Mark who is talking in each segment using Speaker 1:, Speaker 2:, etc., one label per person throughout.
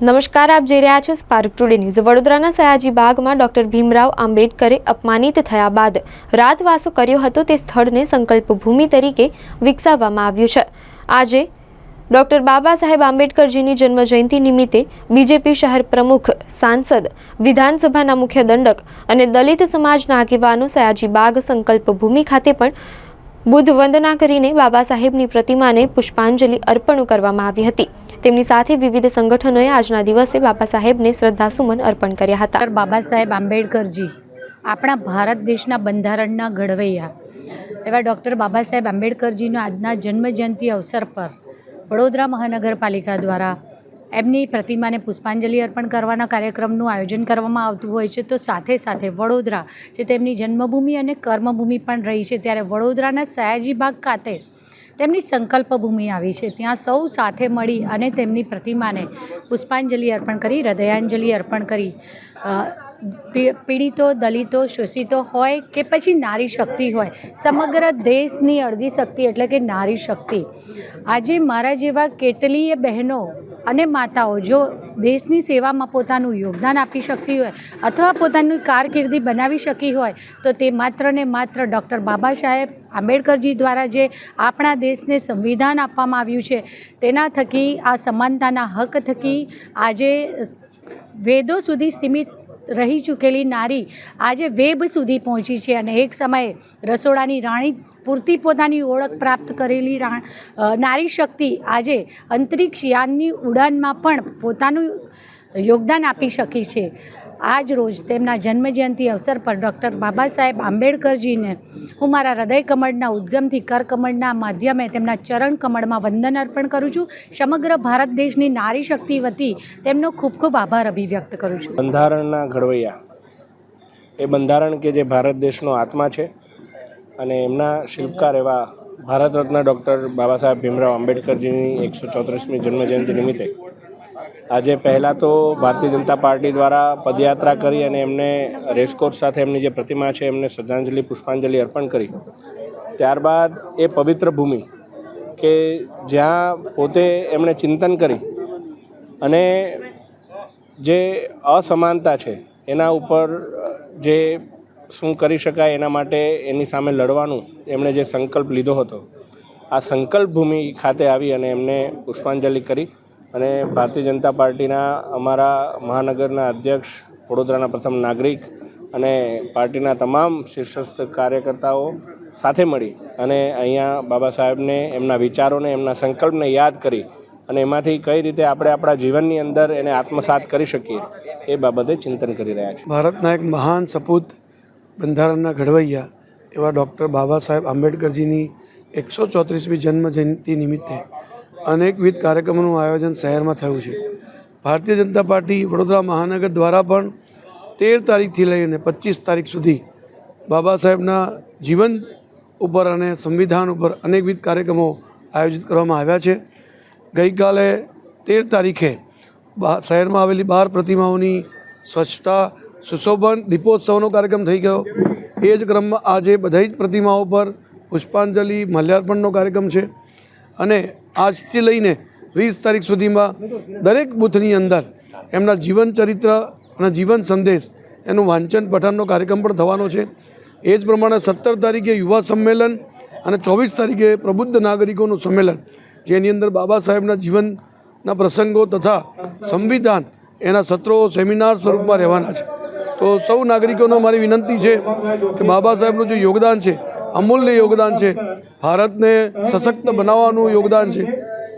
Speaker 1: નમસ્કાર, આપ જોઈ રહ્યા છો સ્પાર્ક ટુડે ન્યૂઝ વડોદરાના સયાજી બાગમાં ડોક્ટર ભીમરાવ આંબેડકરે અપમાનિત થયા બાદ રાતવાસો કર્યો હતો તે સ્થળને સંકલ્પ ભૂમિ તરીકે વિકસાવવામાં આવ્યું છે. આજે ડોક્ટર બાબા સાહેબ આંબેડકરજીની જન્મજયંતિ નિમિત્તે બીજેપી શહેર પ્રમુખ, સાંસદ, વિધાનસભાના મુખ્ય દંડક અને દલિત સમાજના આગેવાનો સયાજી બાગ સંકલ્પ ભૂમિ ખાતે પણ બુદ્ધ વંદના કરીને બાબા સાહેબની પ્રતિમાને પુષ્પાંજલિ અર્પણ કરવામાં આવી હતી. તેમની સાથે વિવિધ સંગઠનોએ આજના દિવસે બાબા સાહેબને શ્રદ્ધાસુમન અર્પણ કર્યા હતા.
Speaker 2: બાબા સાહેબ આંબેડકરજી, આપણા ભારત દેશના બંધારણના ઘડવૈયા. એવા ડૉક્ટર બાબા સાહેબ આંબેડકરજીનો આજના જન્મજયંતિ અવસર પર વડોદરા મહાનગરપાલિકા દ્વારા એમની પ્રતિમાને પુષ્પાંજલિ અર્પણ કરવાના કાર્યક્રમનું આયોજન કરવામાં આવતું હોય છે. તો સાથે સાથે વડોદરા, જે તેમની જન્મભૂમિ અને કર્મભૂમિ પણ રહી છે, ત્યારે વડોદરાના સયાજીબાગ ખાતે તેમની સંકલ્પ ભૂમિ આવી છે. ત્યાં સૌ સાથે મળી અને તેમની પ્રતિમાને પુષ્પાંજલિ અર્પણ કરી, હૃદયાંજલિ અર્પણ કરી પીડિતો, દલિતો, શોષિતો હોય કે પછી નારી શક્તિ હોય. સમગ્ર દેશની અડધી શક્તિ એટલે કે નારી શક્તિ. આજે મારા જેવા કેટલીય બહેનો અને માતાઓ જો દેશની સેવામાં પોતાનું યોગદાન આપી શકતી હોય અથવા પોતાની કારકિર્દી બનાવી શકી હોય, તો તે માત્ર ને માત્ર ડૉક્ટર બાબા સાહેબ આંબેડકરજી દ્વારા જે આપણા દેશને સંવિધાન આપવામાં આવ્યું છે, તેના થકી, આ સમાનતાના હક થકી આજે વેદો સુધી સીમિત રહી ચૂકેલી નારી આજે વેબ સુધી પહોંચી છે અને એક સમયે રસોડાની રાણી પૂરતી પોતાની ઓળખ પ્રાપ્ત કરેલી નારી શક્તિ આજે અંતરિક્ષ યાનની ઉડાનમાં પણ પોતાનું યોગદાન આપી શકી છે. આજ રોજ તેમના જન્મજયંતિ અવસર પર ડૉક્ટર બાબા સાહેબ આંબેડકરજીને હું મારા હૃદય કમળના ઉદ્ગમથી કર કમળના માધ્યમે તેમના ચરણ કમળમાં વંદન અર્પણ કરું છું. સમગ્ર ભારત દેશની નારી શક્તિ વતી તેમનો ખૂબ ખૂબ આભાર અભિવ્યક્ત કરું છું.
Speaker 3: બંધારણના ઘડવૈયા. એ બંધારણ કે જે ભારત દેશનો આત્મા છે અને એમના શિલ્પકાર એવા ભારત રત્ન ડૉક્ટર બાબા સાહેબ ભીમરાવ આંબેડકરજીની એકસો ચોત્રીસમી જન્મજયંતિ નિમિત્તે આજે પહેલાં તો ભારતીય જનતા પાર્ટી દ્વારા પદયાત્રા કરી અને એમને રેસકોર્સ સાથે એમની જે પ્રતિમા છે, એમને શ્રદ્ધાંજલિ, પુષ્પાંજલિ અર્પણ કરી. ત્યારબાદ એ પવિત્ર ભૂમિ કે જ્યાં પોતે એમણે ચિંતન કરી અને જે અસમાનતા છે, એના ઉપર જે શું કરી શકાય એના માટે એની સામે લડવાનું એમણે જે સંકલ્પ લીધો હતો, આ સંકલ્પ ભૂમિ ખાતે આવી અને એમને પુષ્પાંજલિ કરી. અને ભારતીય જનતા પાર્ટીના અમારા મહાનગરના અધ્યક્ષ, વડોદરાના પ્રથમ નાગરિક અને પાર્ટીના તમામ શીર્ષસ્થ કાર્યકર્તાઓ સાથે મળી અને અહીંયા બાબા સાહેબને, એમના વિચારોને, એમના સંકલ્પને યાદ કરી અને એમાંથી કઈ રીતે આપણે આપણા જીવનની અંદર એને આત્મસાત કરી શકીએ એ બાબતે ચિંતન કરી રહ્યા છીએ
Speaker 4: ભારતના એક મહાન સપૂત બંધારણના ઘડવૈયા એવા ડૉક્ટર બાબા સાહેબ આંબેડકરજીની એકસો ચોત્રીસમી જન્મ જયંતિ નિમિત્તે અનેકવિધ કાર્યક્રમોનું આયોજન શહેરમાં થયું છે. ભારતીય જનતા પાર્ટી વડોદરા મહાનગર દ્વારા પણ તેર તારીખથી લઈને પચીસ તારીખ સુધી બાબા સાહેબના જીવન ઉપર અને સંવિધાન ઉપર અનેકવિધ કાર્યક્રમો આયોજિત કરવામાં આવ્યા છે. ગઈકાલે તેર તારીખે શહેરમાં આવેલી બાર પ્રતિમાઓની સ્વચ્છતા સુશોભન દીપોત્સવનો કાર્યક્રમ થઈ ગયો. એ જ ક્રમમાં આજે બધી જ પ્રતિમાઓ પર પુષ્પાંજલિ, મલ્યાર્પણનો કાર્યક્રમ છે. અને આજથી લઈને વીસ તારીખ સુધીમાં દરેક બૂથની અંદર એમના જીવન ચરિત્ર અને જીવન સંદેશ, એનું વાંચન પઠનનો કાર્યક્રમ પણ થવાનો છે. એ જ પ્રમાણે સત્તર તારીખે યુવા સંમેલન અને ચોવીસ તારીખે પ્રબુદ્ધ નાગરિકોનું સંમેલન, જેની અંદર બાબા સાહેબના જીવનના પ્રસંગો તથા સંવિધાન એના સત્રો, સેમિનાર સ્વરૂપમાં રહેવાના છે. તો સૌ નાગરિકોનો મારી વિનંતી છે કે બાબા સાહેબનું જે યોગદાન છે અમૂલ્ય યોગદાન છે. ભારતને સશક્ત બનાવવાનું યોગદાન છે.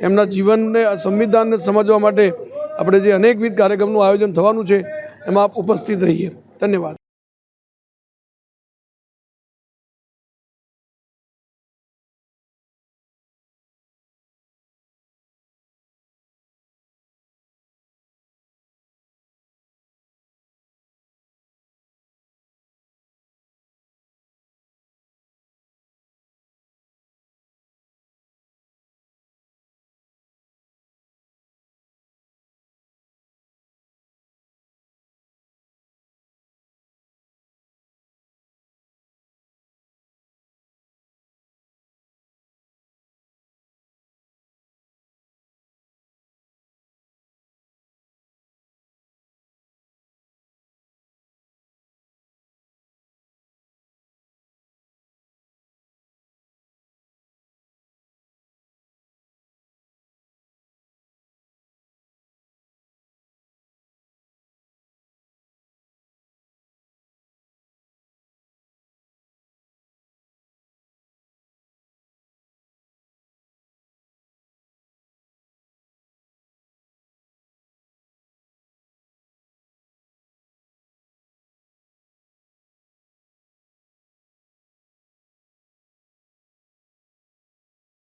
Speaker 4: એમના જીવનને, સંવિધાનને સમજવા માટે આપણે જે અનેકવિધ કાર્યક્રમનું આયોજન થવાનું છે, એમાં આપ ઉપસ્થિત રહીએ. ધન્યવાદ.